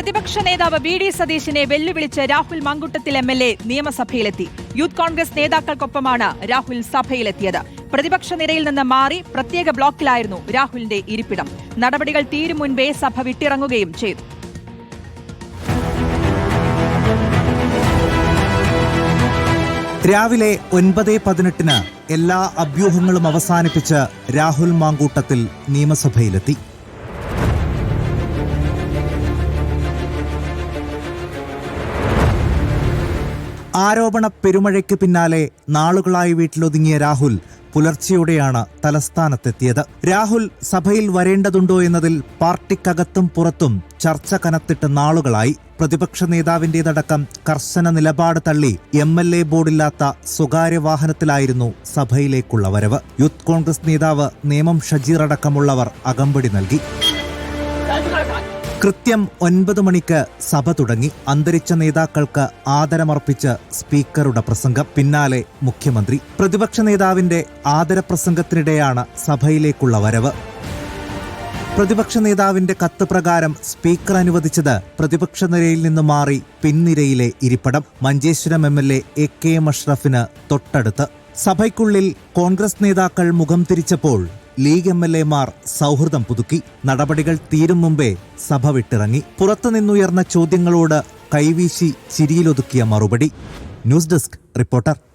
പ്രതിപക്ഷ നേതാവ് V D സതീശിനെ വെല്ലുവിളിച്ച് Rahul Mamkootathil M L A നിയമസഭയിലെത്തി. Youth Congress നേതാക്കൾക്കൊപ്പമാണ് രാഹുൽ സഭയിലെത്തിയത്. പ്രതിപക്ഷ നിരയിൽ നിന്ന് മാറി പ്രത്യേക ബ്ലോക്കിലായിരുന്നു രാഹുലിന്റെ ഇരിപ്പിടം. നടപടികൾ തീരും മുൻപേ സഭ വിട്ടിറങ്ങുകയും ചെയ്തു. രാവിലെ ഒൻപത് പതിനെട്ടിന് എല്ലാ അഭ്യൂഹങ്ങളും അവസാനിപ്പിച്ച് രാഹുൽ മാങ്കൂട്ടത്തിൽ നിയമസഭയിലെത്തി. ആരോപണ പെരുമഴയ്ക്ക് പിന്നാലെ നാളുകളായി വീട്ടിലൊതുങ്ങിയ രാഹുൽ പുലർച്ചെയോടെയാണ് തലസ്ഥാനത്തെത്തിയത്. രാഹുൽ സഭയിൽ വരേണ്ടതുണ്ടോ എന്നതിൽ പാർട്ടിക്കകത്തും പുറത്തും ചർച്ച കനത്തിട്ട് നാളുകളായി. പ്രതിപക്ഷ നേതാവിന്റേതടക്കം കർശന നിലപാട് തള്ളി എം എൽ എ ബോർഡില്ലാത്ത സ്വകാര്യ വാഹനത്തിലായിരുന്നു സഭയിലേക്കുള്ള വരവ്. യൂത്ത് കോൺഗ്രസ് നേതാവ് നേമം ഷജീർ അടക്കമുള്ളവർ അകമ്പടി നൽകി. കൃത്യം ഒൻപത് മണിക്ക് സഭ തുടങ്ങി. അന്തരിച്ച നേതാക്കൾക്ക് ആദരമർപ്പിച്ച് സ്പീക്കറുടെ പ്രസംഗം. പിന്നാലെ മുഖ്യമന്ത്രി. പ്രതിപക്ഷ നേതാവിന്റെ ആദരപ്രസംഗത്തിനിടെയാണ് സഭയിലേക്കുള്ള വരവ്. പ്രതിപക്ഷ നേതാവിന്റെ കത്ത് പ്രകാരം സ്പീക്കർ അനുവദിച്ചത് പ്രതിപക്ഷ നിരയിൽ നിന്ന് മാറി പിൻനിരയിലെ ഇരിപ്പിടം. Manjeshwaram M L A A K M അഷ്റഫിന് തൊട്ടടുത്ത്. സഭയ്ക്കുള്ളിൽ കോൺഗ്രസ് നേതാക്കൾ മുഖം തിരിച്ചപ്പോൾ ലീഗ് എം എൽ എമാർ സൗഹൃദം പുതുക്കി. നടപടികൾ തീരും മുമ്പേ സഭ വിട്ടിറങ്ങി. പുറത്തുനിന്നുയർന്ന ചോദ്യങ്ങളോട് കൈവീശി ചിരിയിലൊതുക്കിയ മറുപടി. News desk reporter.